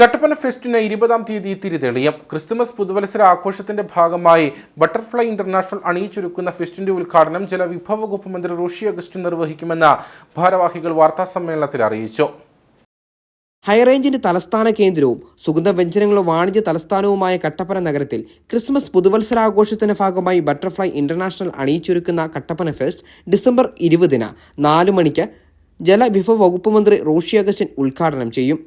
കട്ടപ്പന ഫെസ്റ്റിന് ഇരുപതാം തീയതി തിരിതെളിയും ക്രിസ്തുമസ് പുതുവത്സര ആഘോഷത്തിന്റെ ഭാഗമായി ബട്ടർഫ്ലൈ ഇന്റർനാഷണൽ അണിയിച്ചൊരുക്കുന്ന ഫെസ്റ്റിന്റെ ഉദ്ഘാടനം ജലവിഭവ വകുപ്പ് മന്ത്രി റോഷി അഗസ്റ്റിൻ നിർവഹിക്കുമെന്ന് ഭാരവാഹികൾ വാർത്താസമ്മേളനത്തിൽ അറിയിച്ചു. ഹൈറേഞ്ചിന്റെ തലസ്ഥാന കേന്ദ്രവും സുഗന്ധ വ്യഞ്ജനങ്ങളും വാണിജ്യ തലസ്ഥാനവുമായ കട്ടപ്പന നഗരത്തിൽ ക്രിസ്മസ് പുതുവത്സരാഘോഷത്തിന്റെ ഭാഗമായി ബട്ടർഫ്ലൈ ഇന്റർനാഷണൽ അണിയിച്ചൊരുക്കുന്ന കട്ടപ്പന ഫെസ്റ്റ് ഡിസംബർ ഇരുപതിന് നാലു മണിക്ക് ജലവിഭവ വകുപ്പ് മന്ത്രി റോഷി അഗസ്റ്റിൻ ഉദ്ഘാടനം ചെയ്യും.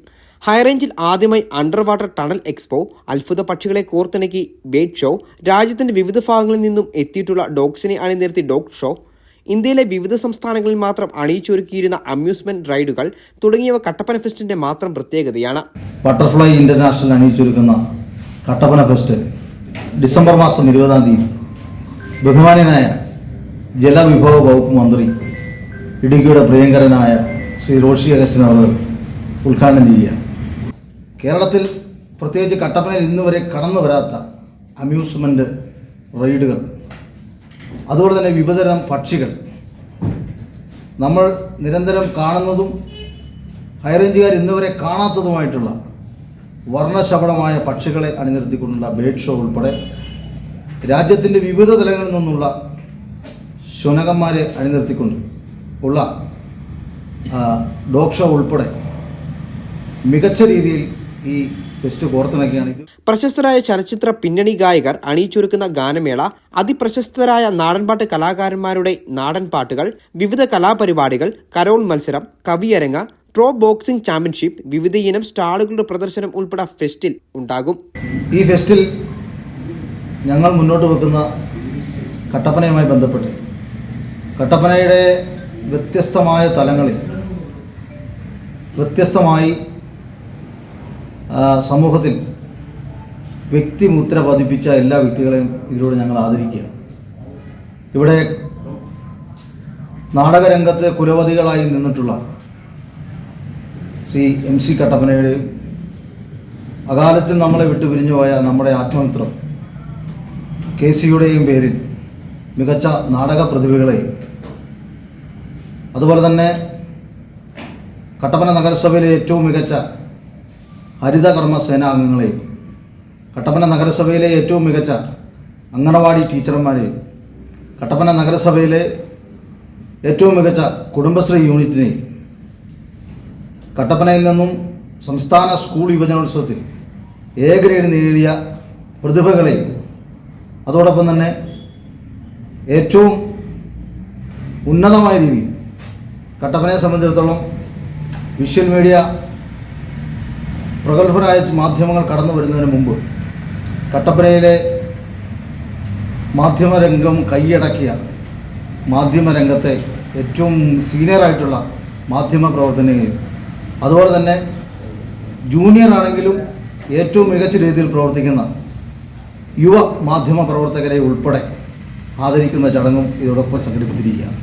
ഹൈറേഞ്ചിൽ ആദ്യമായി അണ്ടർ വാട്ടർ ടണൽ എക്സ്പോ അത്ഭുത പക്ഷികളെ കോർത്തിണക്കി ബേഡ് ഷോ രാജ്യത്തിന്റെ വിവിധ ഭാഗങ്ങളിൽ നിന്നും എത്തിയിട്ടുള്ള ഡോഗ്സിനെ അണിനിരത്തി ഡോഗ് ഷോ ഇന്ത്യയിലെ വിവിധ സംസ്ഥാനങ്ങളിൽ മാത്രം അണിയിച്ചൊരുക്കിയിരുന്ന അമ്യൂസ്മെന്റ് റൈഡുകൾ തുടങ്ങിയവ കട്ടപ്പന ഫെസ്റ്റിന്റെ മാത്രം പ്രത്യേകതയാണ്. ബട്ടർഫ്ലൈ ഇന്റർനാഷണൽ അണിയിച്ചൊരുക്കുന്ന കട്ടപ്പന ഫെസ്റ്റ് ഡിസംബർ മാസം ഇരുപതാം തീയതി. ബഹുമാനനായ ജലവിഭവ വകുപ്പ് മന്ത്രി ഇടുക്കിയുടെ പ്രിയങ്കരനായ ശ്രീ റോഷി അഗസ്റ്റിൻ അവർ ഉദ്ഘാടനം ചെയ്യുക. കേരളത്തിൽ പ്രത്യേകിച്ച് കട്ടപ്പനയിൽ ഇന്ന് വരെ കടന്നു വരാത്ത അമ്യൂസ്മെന്റ് റൈഡുകൾ അതുപോലെ തന്നെ വിവിധതരം പക്ഷികൾ. നമ്മൾ നിരന്തരം കാണുന്നതും ഹൈറേഞ്ചുകാർ ഇന്ന് വരെ കാണാത്തതുമായിട്ടുള്ള വർണശബളമായ പക്ഷികളെ അണിനിർത്തിക്കൊണ്ടുള്ള ബേഡ് ഷോ ഉൾപ്പെടെ രാജ്യത്തിന്റെ വിവിധ തലങ്ങളിൽ നിന്നുള്ള ശുനകന്മാരെ അണിനിർത്തിക്കൊണ്ട് ഉള്ള ഡോഗ് ഷോ ഉൾപ്പെടെ മികച്ച രീതിയിൽ ഈ ഫെസ്റ്റ് കോർത്തിണക്കിയാണ് പ്രശസ്തരായ ചലച്ചിത്ര പിന്നണി ഗായകർ അണിയിച്ചൊരുക്കുന്ന ഗാനമേള അതിപ്രശസ്തരായ നാടൻപാട്ട് കലാകാരന്മാരുടെ നാടൻ പാട്ടുകൾ വിവിധ കലാപരിപാടികൾ കരോൾ മത്സരം കവിയരങ്ങ പ്രോ ബോക്സിംഗ് ചാമ്പ്യൻഷിപ്പ് വിവിധ ഇനം സ്റ്റാളുകളുടെ പ്രദർശനം ഉൾപ്പെടെ ഫെസ്റ്റിൽ ഉണ്ടാകും. ഈ ഫെസ്റ്റിൽ ഞങ്ങൾ മുന്നോട്ട് വെക്കുന്ന കട്ടപ്പനയുമായി ബന്ധപ്പെട്ട് കട്ടപ്പനയുടെ വ്യത്യസ്തമായ തലങ്ങളിൽ വ്യത്യസ്തമായി സമൂഹത്തിൽ വ്യക്തിമുദ്ര പതിപ്പിച്ച എല്ലാ വ്യക്തികളെയും ഇതിലൂടെ ഞങ്ങൾ ആദരിക്കുക ഇവിടെ നാടകരംഗത്ത് കുലപതികളായി നിന്നിട്ടുള്ള ശ്രീ എം സി കട്ടപ്പനയുടെയും അകാലത്തിൽ നമ്മളെ വിട്ടു പിരിഞ്ഞുപോയ നമ്മുടെ ആത്മമിത്രം കെ സിയുടെയും പേരിൽ മികച്ച നാടക പ്രതിഭകളെയും അതുപോലെ തന്നെ കട്ടപ്പന നഗരസഭയിലെ ഏറ്റവും മികച്ച ഹരിതകർമ്മ സേനാംഗങ്ങളെയും കട്ടപ്പന നഗരസഭയിലെ ഏറ്റവും മികച്ച അങ്കണവാടി ടീച്ചർമാരെയും കട്ടപ്പന നഗരസഭയിലെ ഏറ്റവും മികച്ച കുടുംബശ്രീ യൂണിറ്റിനെയും കട്ടപ്പനയിൽ നിന്നും സംസ്ഥാന സ്കൂൾ യുവജനോത്സവത്തിൽ എ ഗ്രേഡ് നേടിയ പ്രതിഭകളെയും അതോടൊപ്പം തന്നെ ഏറ്റവും ഉന്നതമായ രീതിയിൽ കട്ടപ്പനയെ സംബന്ധിച്ചിടത്തോളം വിഷ്വൽ മീഡിയ പ്രഗത്ഭരായ മാധ്യമങ്ങൾ കടന്നു വരുന്നതിന് മുമ്പ് കട്ടപ്പനയിലെ മാധ്യമരംഗം കൈയടക്കിയ മാധ്യമരംഗത്തെ ഏറ്റവും സീനിയറായിട്ടുള്ള മാധ്യമ പ്രവർത്തനയും അതുപോലെ തന്നെ ജൂനിയർ ആണെങ്കിലും ഏറ്റവും മികച്ച രീതിയിൽ പ്രവർത്തിക്കുന്ന യുവ മാധ്യമ പ്രവർത്തകരെ ഉൾപ്പെടെ ആദരിക്കുന്ന ചടങ്ങും ഇതോടൊപ്പം സംഘടിപ്പിച്ചിരിക്കുകയാണ്.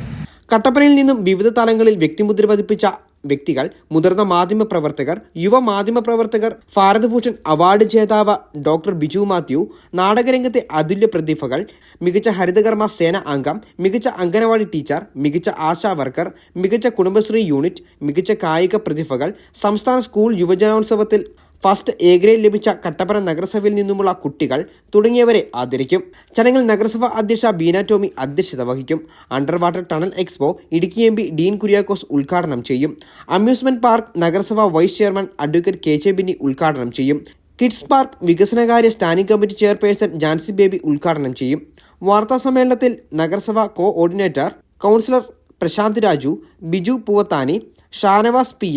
കട്ടപ്പനയിൽ നിന്നും വിവിധ തലങ്ങളിൽ വ്യക്തിമുദ്ര പതിപ്പിച്ച വ്യക്തികൾ മുതിർന്ന മാധ്യമ പ്രവർത്തകർ യുവ മാധ്യമ പ്രവർത്തകർ ഭാരതഭൂഷൺ അവാർഡ് ജേതാവ് ഡോക്ടർ ബിജു മാത്യു നാടകരംഗത്തെ അതുല്യ പ്രതിഭകൾ മികച്ച ഹരിതകർമ്മ സേന അംഗം മികച്ച അംഗനവാടി ടീച്ചർ മികച്ച ആശാ വർക്കർ മികച്ച കുടുംബശ്രീ യൂണിറ്റ് മികച്ച കായിക പ്രതിഭകൾ സംസ്ഥാന സ്കൂൾ യുവജനോത്സവത്തിൽ ഫസ്റ്റ് എ ഗ്രേഡ് ലഭിച്ച കട്ടപ്പന നഗരസഭയിൽ നിന്നുമുള്ള കുട്ടികൾ തുടങ്ങിയവരെ ആദരിക്കും. ചടങ്ങിൽ നഗരസഭ അധ്യക്ഷ ബീന ടോമി അധ്യക്ഷത വഹിക്കും. Under water tunnel expo Idukki M P Dean Kuriakose ഉദ്ഘാടനം ചെയ്യും. അമ്യൂസ്മെന്റ് പാർക്ക് നഗരസഭ vice chairman advocate K J Binny ഉദ്ഘാടനം ചെയ്യും. കിഡ്സ് പാർക്ക് വികസനകാര്യ standing committee chairperson Jancy Baby ഉദ്ഘാടനം ചെയ്യും. വാർത്താ സമ്മേളനത്തിൽ നഗരസഭ coordinator councillor Prashanth Raju Biju Poovathani Shanavas P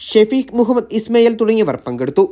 Shafeeq Muhammad Ismail തുടങ്ങിയവർ പങ്കെടുത്തു